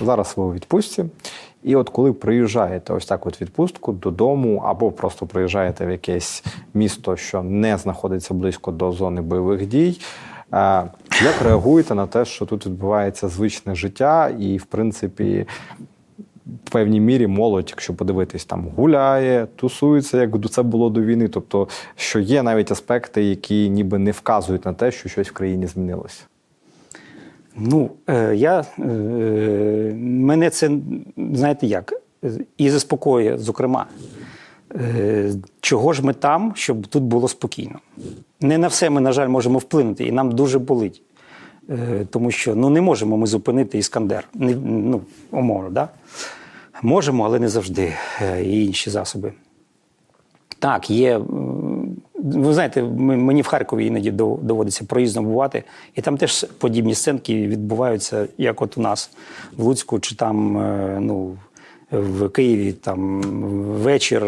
Зараз ви у відпустці. І от коли приїжджаєте ось так от відпустку додому, або просто приїжджаєте в якесь місто, що не знаходиться близько до зони бойових дій. е, Як реагуєте на те, що тут відбувається звичне життя, і, в принципі, в певній мірі молодь, якщо подивитись, там гуляє, тусується, як це було до війни. Тобто, що є навіть аспекти, які ніби не вказують на те, що щось в країні змінилося. Ну, е, я, е, мене це, знаєте як, і заспокоює, зокрема, е, чого ж ми там, щоб тут було спокійно. Не на все ми, на жаль, можемо вплинути, і нам дуже болить. Тому що ну, не можемо ми зупинити Іскандер. Не, ну, умовно, да? Можемо, але не завжди. І інші засоби. Так, є. Ви знаєте, мені в Харкові іноді доводиться проїздно бувати, і там теж подібні сценки відбуваються, як от у нас в Луцьку, чи там е, ну, в Києві там вечір.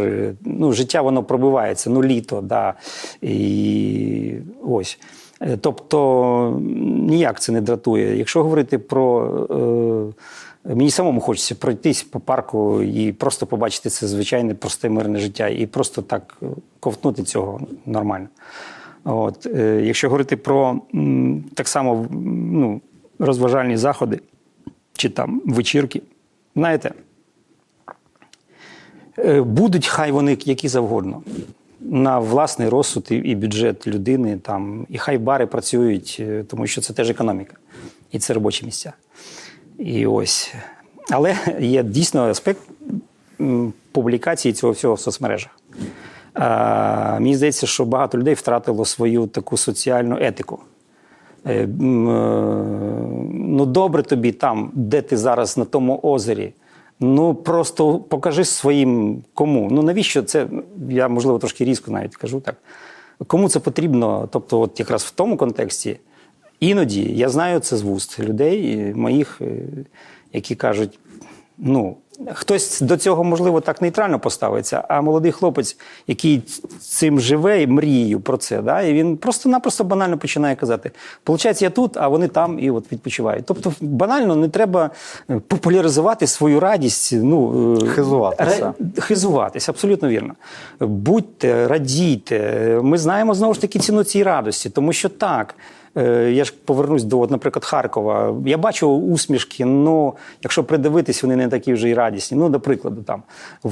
Ну, життя воно пробивається, ну літо, да. І ось. Е, Тобто ніяк це не дратує. Якщо говорити про. Е, Мені самому хочеться пройтись по парку і просто побачити це звичайне просте мирне життя, і просто так ковтнути цього нормально. От, е, якщо говорити про так само ну, розважальні заходи чи там вечірки, знаєте, будуть хай вони які завгодно. На власний розсуд і- бюджет людини, там, і хай бари працюють, е, тому що це теж економіка, і це робочі місця. І ось. Але є дійсно аспект публікації цього всього в соцмережах. А, мені здається, що багато людей втратило свою таку соціальну етику. Е, е, Ну, добре тобі там, де ти зараз на тому озері. Ну просто покажи своїм кому. Ну навіщо це? Я можливо трошки різко навіть кажу так. Кому це потрібно? Тобто, от якраз в тому контексті, іноді я знаю це з вуст людей, моїх, е, які кажуть: ну, хтось до цього, можливо, так нейтрально поставиться, а молодий хлопець, який цим живе і мрією про це, да, і він просто-напросто банально починає казати: Получається, я тут, а вони там і от відпочивають. Тобто, банально не треба е, популяризувати свою радість. Ну, е, Хизуватися. Хизуватись, абсолютно вірно. Будьте, радійте. Ми знаємо знову ж таки ціну цієї радості, тому що так. Е, Я ж повернусь до, наприклад, Харкова. Я бачу усмішки, ну якщо придивитись, вони не такі вже й радісні. Ну, до прикладу, там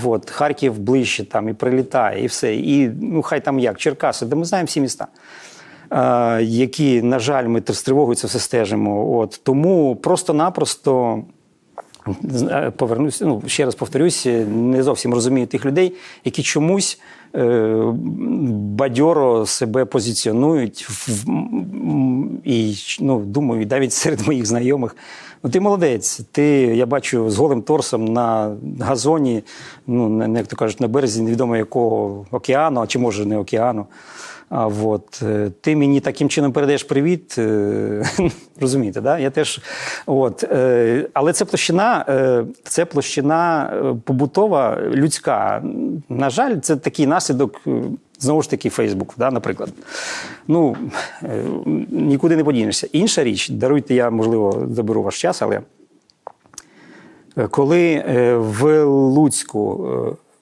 от, Харків ближче там і прилітає, і все. І ну хай там як, Черкаси, де ми знаємо всі міста. е, Які, на жаль, ми з тривогою це все стежимо. От тому просто-напросто Повернусь, ну ще раз повторюсь, не зовсім розумію тих людей, які чомусь е, бадьоро себе позиціонують в, і ну, думаю, навіть серед моїх знайомих. Ну, ти молодець. Ти, я бачу, з голим торсом на газоні, ну, на, як то кажуть, на березі невідомо якого океану, а чи може не океану. От е, ти мені таким чином передаєш привіт. е, Розумієте, да? Я теж от, е, але це площина, це площина побутова, людська. На жаль, це такий наслідок. Знову ж таки, Фейсбук, да, наприклад. Ну нікуди не подінешся. Інша річ, даруйте, я можливо заберу ваш час, але коли в Луцьку,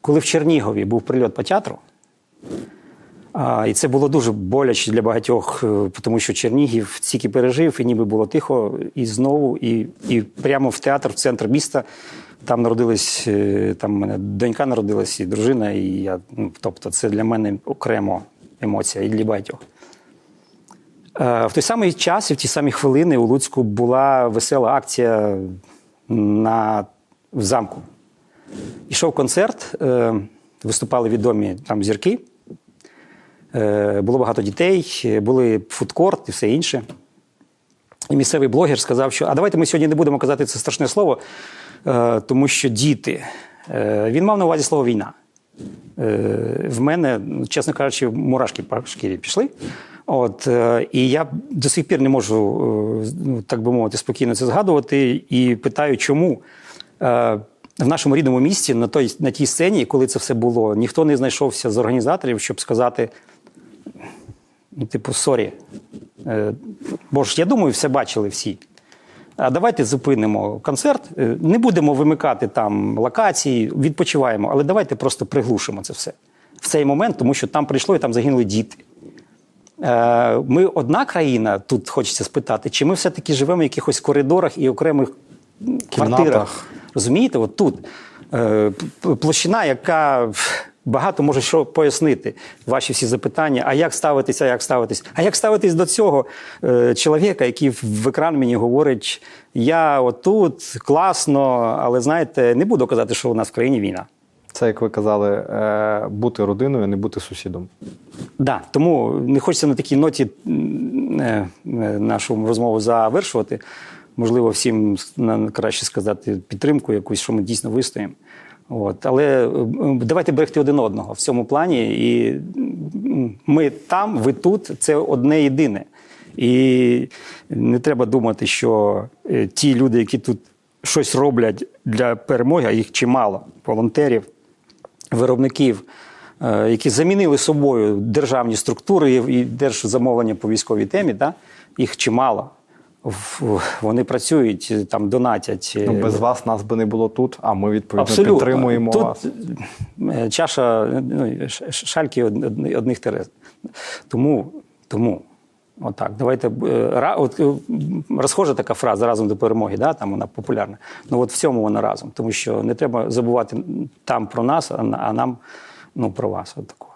коли в Чернігові був прильот по театру, а, і це було дуже боляче для багатьох, е, тому що Чернігів стільки пережив, і ніби було тихо, і знову, і, і прямо в театр, в центр міста. Там народилась, е, там мене донька народилась, і дружина, і я. Ну, тобто, це для мене окремо емоція і для багатьох. Е, В той самий час і в ті самі хвилини у Луцьку була весела акція на, в замку. Ішов концерт, виступали відомі там зірки. Е, Було багато дітей, е, були фудкорт і все інше. І місцевий блогер сказав, що а давайте ми сьогодні не будемо казати це страшне слово, е, тому що діти. Він мав на увазі слово війна. В мене, чесно кажучи, мурашки по шкірі пішли. От, і я до сих пір не можу, ну, так би мовити, спокійно це згадувати. І питаю, чому в нашому рідному місті на той, на тій сцені, коли це все було, ніхто не знайшовся з організаторів, щоб сказати: типу, сорі. Е, Бо ж я думаю, все бачили всі. А давайте зупинимо концерт, е, не будемо вимикати там локації, відпочиваємо, але давайте просто приглушимо це все в цей момент, тому що там прийшло і там загинули діти. Е, Ми одна країна, тут хочеться спитати, чи ми все-таки живемо в якихось коридорах і окремих м, квартирах? Кімнатах. Розумієте, от тут площина, яка багато може що пояснити, ваші всі запитання, а як ставитися, як ставитись? А як ставитись до цього е, чоловіка, який в- екран мені говорить, я отут, класно, але знаєте, не буду казати, що у нас в країні війна. Це, як ви казали, е, бути родиною, не бути сусідом. Да, тому не хочеться на такій ноті е, е, нашу розмову завершувати. Можливо, всім краще сказати підтримку якусь, що ми дійсно вистоїмо. От. Але е, давайте берегти один одного в цьому плані. І ми там, ви тут це одне єдине. І не треба думати, що е, ті люди, які тут щось роблять для перемоги, а їх чимало, волонтерів, виробників, е, які замінили собою державні структури і держзамовлення по військовій темі, да? їх чимало. Вони працюють, е, там донатять. е, Ну, без вас нас би не було тут, а ми відповідно Абсолютно. підтримуємо Тут вас. е, чаша ну, шальки од- од- одних терез. Тому, тому отак, давайте от, розхожа така фраза разом до перемоги, да, там вона популярна. Ну от в цьому вона разом, тому що не треба забувати там про нас, а, а нам ну, про вас. От такого.